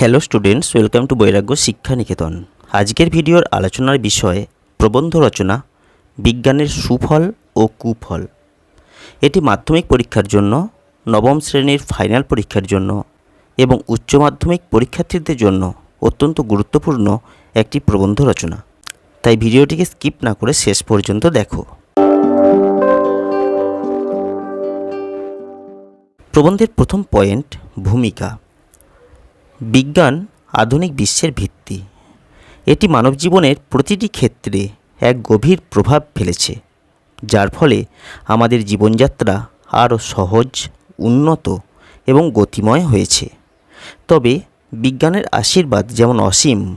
Hello students welcome to বৈরাগ্য শিক্ষা নিকেতন আজকের ভিডিওর আলোচনার বিষয় প্রবন্ধ রচনা, বিজ্ঞানের সুফল ও কুফল। এটি মাধ্যমিক পরীক্ষার জন্য, নবম শ্রেণির ফাইনাল পরীক্ষার জন্য এবং উচ্চ মাধ্যমিক পরীক্ষার্থীদের জন্য অত্যন্ত গুরুত্বপূর্ণ একটি প্রবন্ধ রচনা। তাই ভিডিওটিকে স্কিপ না করে শেষ পর্যন্ত দেখো। প্রবন্ধের প্রথম পয়েন্ট ভূমিকা। বিজ্ঞান আধুনিক বিশ্বের ভিত্তি। এটি মানব জীবনের প্রতিটি ক্ষেত্রে এক গভীর প্রভাব ফেলেছে, যার ফলে আমাদের জীবনযাত্রা আরও সহজ, উন্নত এবং গতিময় হয়েছে। তবে বিজ্ঞানের আশীর্বাদ যেমন অসীম,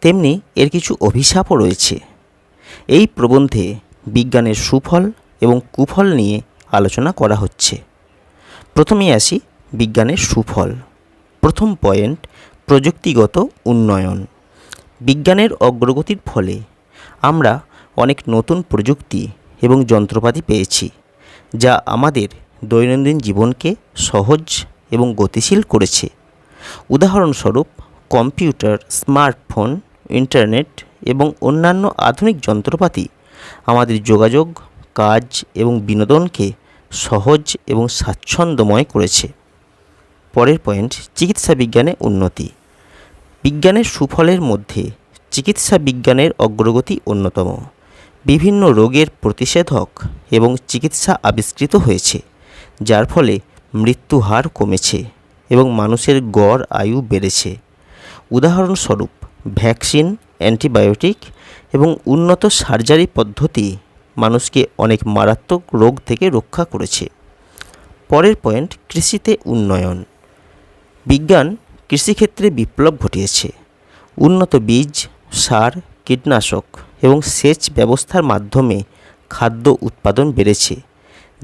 তেমনি এর কিছু অভিশাপও রয়েছে। এই প্রবন্ধে বিজ্ঞানের সুফল এবং কুফল নিয়ে আলোচনা করা হচ্ছে। প্রথমেই আসি বিজ্ঞানের সুফল। প্রথম পয়েন্ট, প্রযুক্তিগত উন্নয়ন। বিজ্ঞানের অগ্রগতির ফলে আমরা অনেক নতুন প্রযুক্তি এবং যন্ত্রপাতি পেয়েছি, যা আমাদের দৈনন্দিন জীবনকে সহজ এবং গতিশীল করেছে। উদাহরণস্বরূপ, কম্পিউটার, স্মার্টফোন, ইন্টারনেট এবং অন্যান্য আধুনিক যন্ত্রপাতি আমাদের যোগাযোগ, কাজ এবং বিনোদনকে সহজ এবং স্বাচ্ছন্দ্যময় করেছে। পরের পয়েন্ট চিকিৎসা বিজ্ঞানে উন্নতি। বিজ্ঞানের সুফলের মধ্যে চিকিৎসা বিজ্ঞানের অগ্রগতি অন্যতম। বিভিন্ন রোগের প্রতিষেধক এবং চিকিৎসা আবিষ্কৃত হয়েছে, যার ফলে মৃত্যু হার কমেছে এবং মানুষের গড় আয়ু বেড়েছে। উদাহরণস্বরূপ, ভ্যাকসিন, অ্যান্টিবায়োটিক এবং উন্নত সার্জারি পদ্ধতি মানুষকে অনেক মারাত্মক রোগ থেকে রক্ষা করেছে। পরের পয়েন্ট কৃষিতে উন্নয়ন। বিজ্ঞান কৃষিক্ষেত্রে বিপ্লব ঘটিয়েছে। উন্নত বীজ, সার, কীটনাশক এবং সেচ ব্যবস্থার মাধ্যমে খাদ্য উৎপাদন বেড়েছে।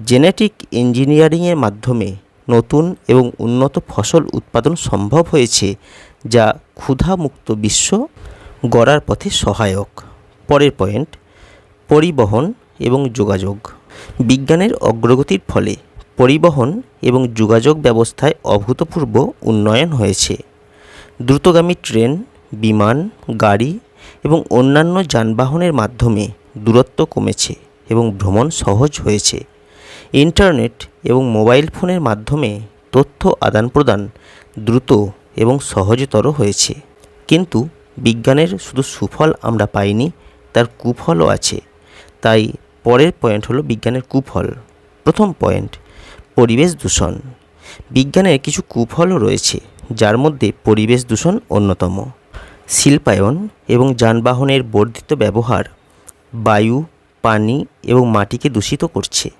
জেনেটিক ইঞ্জিনিয়ারিংয়ের মাধ্যমে নতুন এবং উন্নত ফসল উৎপাদন সম্ভব হয়েছে, যা ক্ষুধামুক্ত বিশ্ব গড়ার পথে সহায়ক। পরের পয়েন্ট, পরিবহন এবং যোগাযোগ। বিজ্ঞানের অগ্রগতির ফলে পরিবহন এবং যোগাযোগ ব্যবস্থায় অভূতপূর্ব উন্নয়ন হয়েছে। দ্রুতগামী ট্রেন, বিমান, গাড়ি এবং অন্যান্য যানবাহনের মাধ্যমে দূরত্ব কমেছে এবং ভ্রমণ সহজ হয়েছে। ইন্টারনেট এবং মোবাইল ফোনের মাধ্যমে তথ্য আদান প্রদান দ্রুত এবং সহজতর হয়েছে। কিন্তু বিজ্ঞানের শুধু সুফল আমরা পাইনি, তার কুফলও আছে। তাই পরের পয়েন্ট হলো বিজ্ঞানের কুফল। প্রথম পয়েন্ট পরিবেশ দূষণ। বিজ্ঞানের কিছু কুফলও রয়েছে, যার মধ্যে পরিবেশ দূষণ অন্যতম। শিল্পায়ন এবং যানবাহনের বর্ধিত ব্যবহার বায়ু, পানি এবং মাটিকে দূষিত করছে।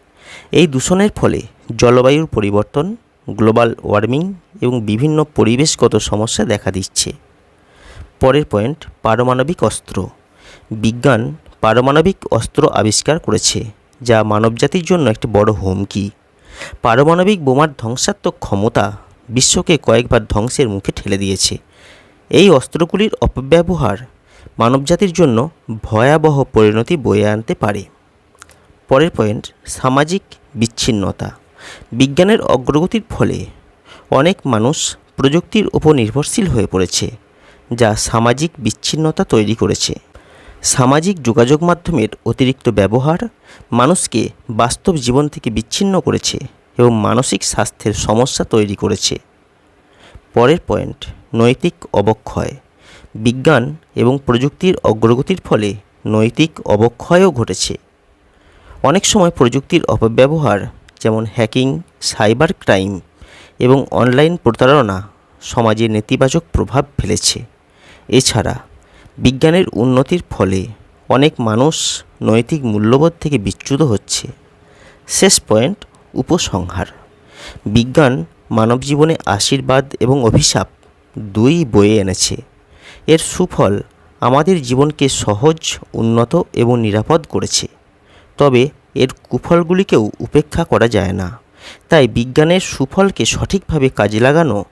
এই দূষণের ফলে জলবায়ুর পরিবর্তন, গ্লোবাল ওয়ার্মিং এবং বিভিন্ন পরিবেশগত সমস্যা দেখা দিচ্ছে। পরের পয়েন্ট, পারমাণবিক অস্ত্র। বিজ্ঞান পারমাণবিক অস্ত্র আবিষ্কার করেছে, যা মানবজাতির জন্য একটি বড় হুমকি। পারমাণবিক বোমার ধ্বংসাত্মক ক্ষমতা বিশ্বকে কয়েকবার ধ্বংসের মুখে ঠেলে দিয়েছে। এই অস্ত্রগুলির অপব্যবহার মানবজাতির জন্য ভয়াবহ পরিণতি বয়ে আনতে পারে। পরের পয়েন্ট, সামাজিক বিচ্ছিন্নতা। বিজ্ঞানের অগ্রগতির ফলে অনেক মানুষ প্রযুক্তির উপর নির্ভরশীল হয়ে পড়েছে, যা সামাজিক বিচ্ছিন্নতা তৈরি করেছে। সামাজিক যোগাযোগ মাধ্যমের অতিরিক্ত ব্যবহার মানুষকে বাস্তব জীবন থেকে বিচ্ছিন্ন করেছে এবং মানসিক স্বাস্থ্যের সমস্যা তৈরি করেছে। পরের পয়েন্ট, নৈতিক অবক্ষয়। বিজ্ঞান এবং প্রযুক্তির অগ্রগতির ফলে নৈতিক অবক্ষয়ও ঘটেছে। অনেক সময় প্রযুক্তির অপব্যবহার যেমন হ্যাকিং, সাইবার ক্রাইম এবং অনলাইন প্রতারণা সমাজে নেতিবাচক প্রভাব ফেলেছে। এছাড়া বিজ্ঞানের উন্নতির ফলে অনেক মানুষ নৈতিক মূল্যবোধ থেকে বিচ্যুত হচ্ছে। শেষ পয়েন্ট, উপসংহার। বিজ্ঞান মানব জীবনে আশীর্বাদ এবং অভিশাপ দুই বয়ে এনেছে। এর সুফল আমাদের জীবনকে সহজ, উন্নত এবং নিরাপদ করেছে। তবে এর কুফলগুলিকেও উপেক্ষা করা যায় না। তাই বিজ্ঞানের সুফলকে সঠিকভাবে কাজে লাগানো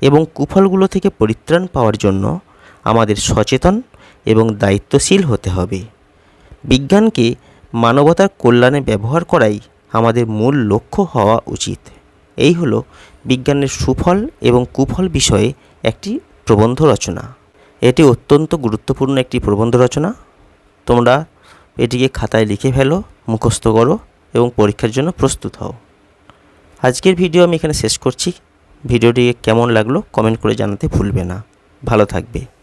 এবং কুফলগুলো থেকে পরিত্রাণ পাওয়ার জন্য আমাদের সচেতন এবং দায়িত্বশীল হতে হবে। বিজ্ঞানকে মানবতার কল্যাণে ব্যবহার করাই আমাদের মূল লক্ষ্য হওয়া উচিত। এই হলো বিজ্ঞানের সুফল এবং কুফল বিষয়ে একটি প্রবন্ধ রচনা। এটি অত্যন্ত গুরুত্বপূর্ণ একটি প্রবন্ধ রচনা। তোমরা এটিকে খাতায় লিখে ফেলো, মুখস্থ করো এবং পরীক্ষার জন্য প্রস্তুত হও। আজকের ভিডিও আমি এখানে শেষ করছি। ভিডিওটি কেমন লাগল কমেন্ট করে জানাতে ভুলবে না। ভালো থাকবে।